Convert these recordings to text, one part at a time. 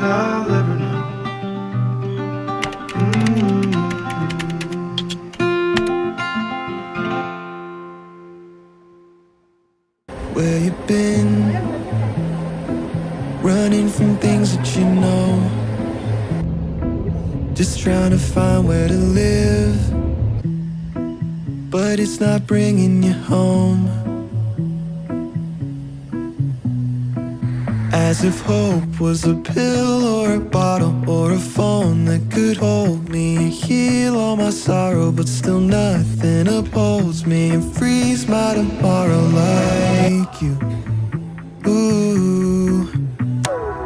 that I'll ever know. Mm. Where you been? Running from things that you know. Just trying to find where to live. But it's not bringing you home. As if hope was a pill or a bottle or a phone that could hold me heal all my sorrow, but still nothing upholds me and frees my tomorrow like you. Ooh,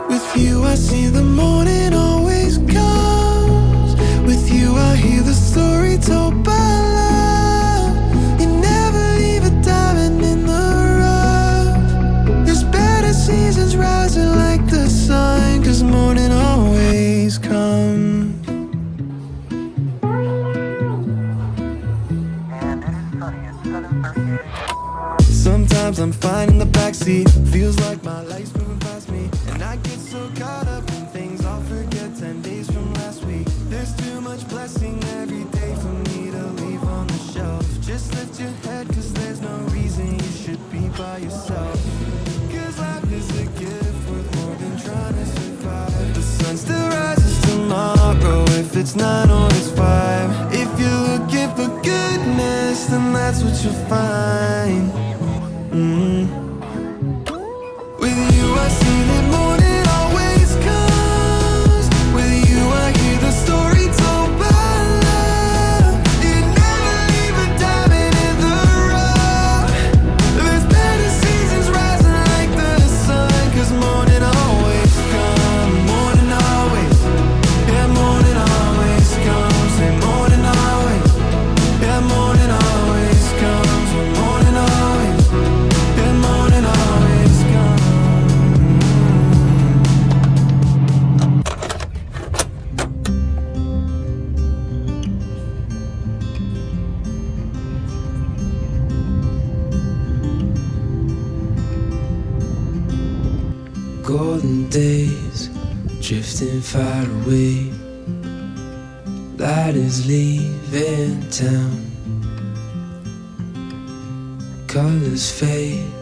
with you I see the morning head, cause there's no reason you should be by yourself. Cause life is a gift worth more than trying to survive. The sun still rises tomorrow if it's nine or it's five. If you're looking for goodness, then that's what you'll find. Mm. With days drifting far away. Light is leaving town. Colors fade,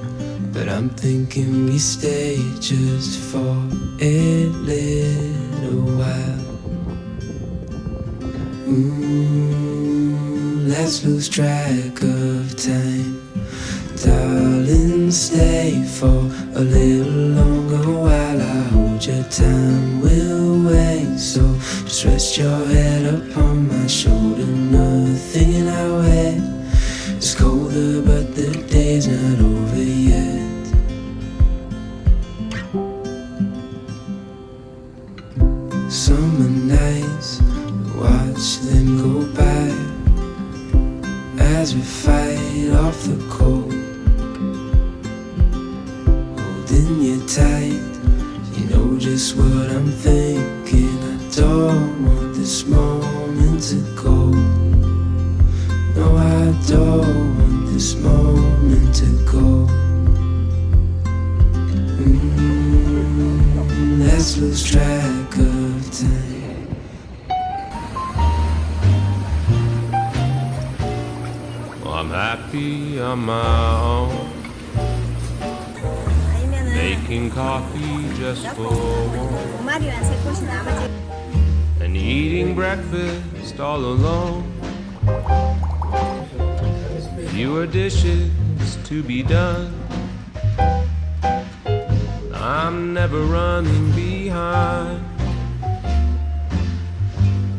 but I'm thinking we stay just for a little while. Mm, let's lose track of time. Darling, stay for a little longer while I hold your time. We'll wait, so just rest your head upon my shoulder. Nothing in our head is colder, but the day's not over yet. Summer this moment to go. Mm, let's lose track of time. I'm happy on my own. Making coffee just for one. And eating breakfast all alone. Fewer dishes to be done. I'm never running behind.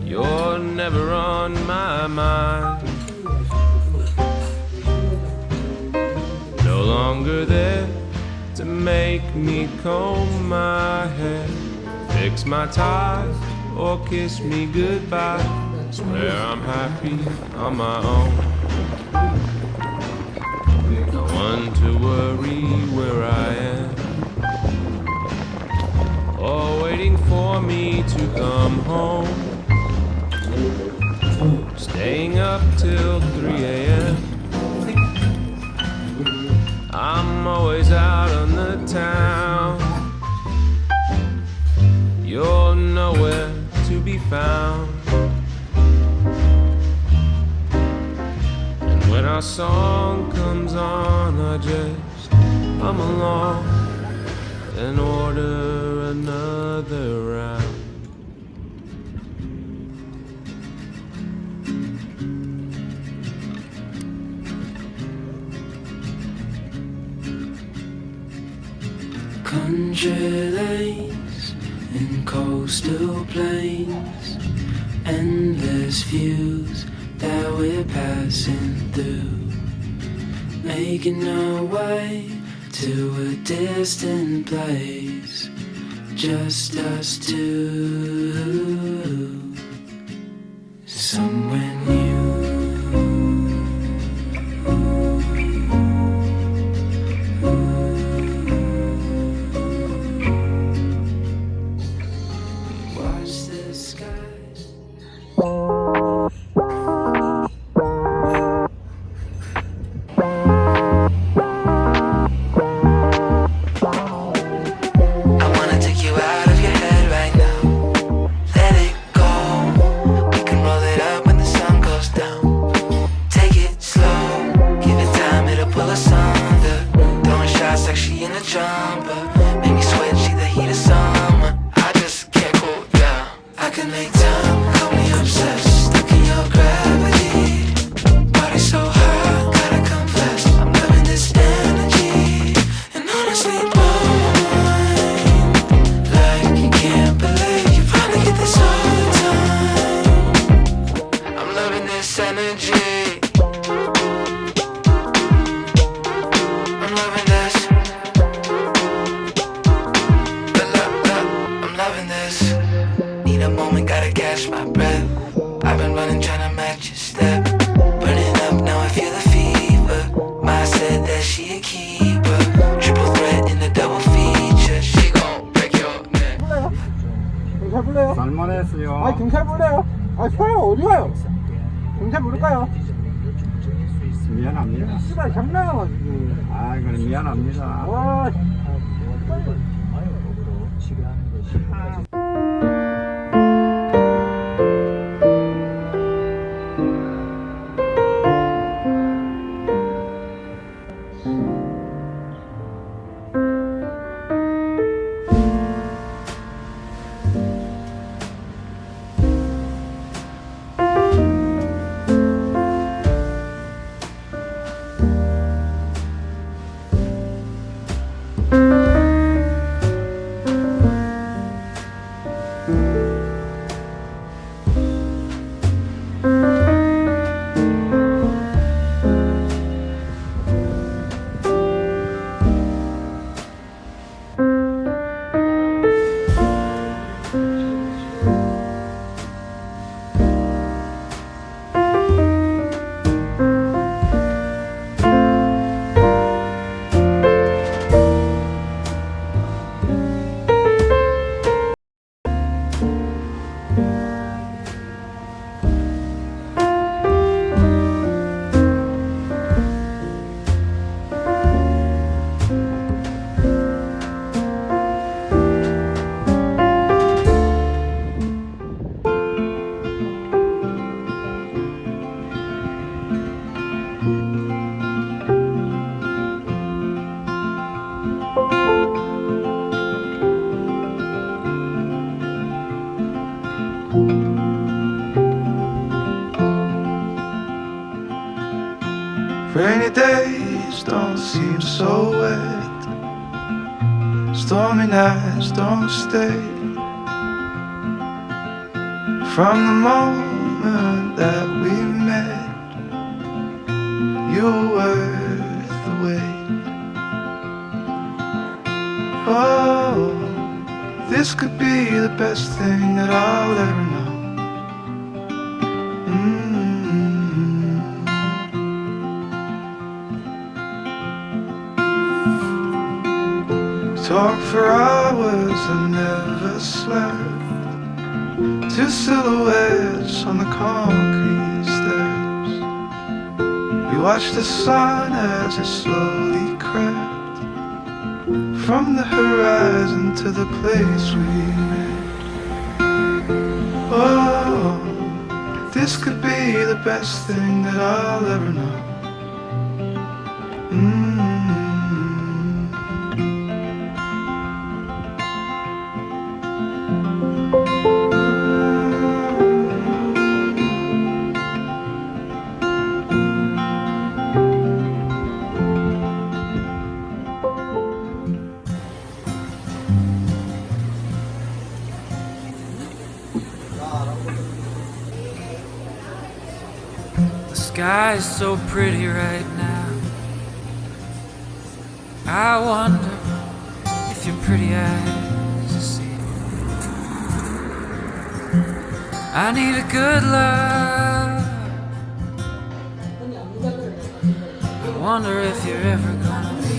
You're never on my mind. No longer there to make me comb my hair, fix my ties, or kiss me goodbye. Swear I'm happy on my own. To worry where I am, or waiting for me to come home. Our song comes on, I just come along and order another round. Country lanes and coastal plains, endless views that we're passing through, making our way to a distant place, just us two, somewhere I can make time, 경찰 불러요? 살만했어요. 아 경찰 불러요? 아 서요 어디 가요? 경찰 부를까요? 미안합니다. 씨발 장난해가지고 아, 그럼 미안합니다. 와 Rainy days don't seem so wet. Stormy nights don't stay. From the moment that we met, you were worth the wait. Oh, this could be the best thing that I'll ever know. Mm. Talk for hours and never slept. Two silhouettes on the concrete steps. We watched the sun as it slowly crept from the horizon to the place we met. Oh, This could be the best thing that I'll ever know. Sky so pretty right now. I wonder if your pretty eyes see. I need a good love. I wonder if you're ever gonna be.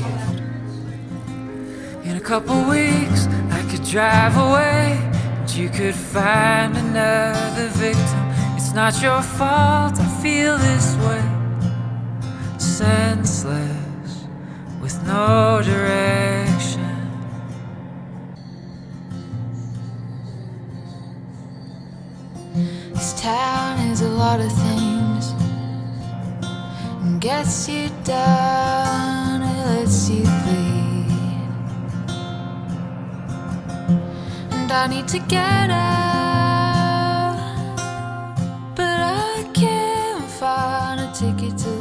In a couple weeks, I could drive away, and you could find another victim. It's not your fault, feel this way. Senseless, with no direction. This town is a lot of things. And gets you down, it lets you bleed. And I need to get out. ticket to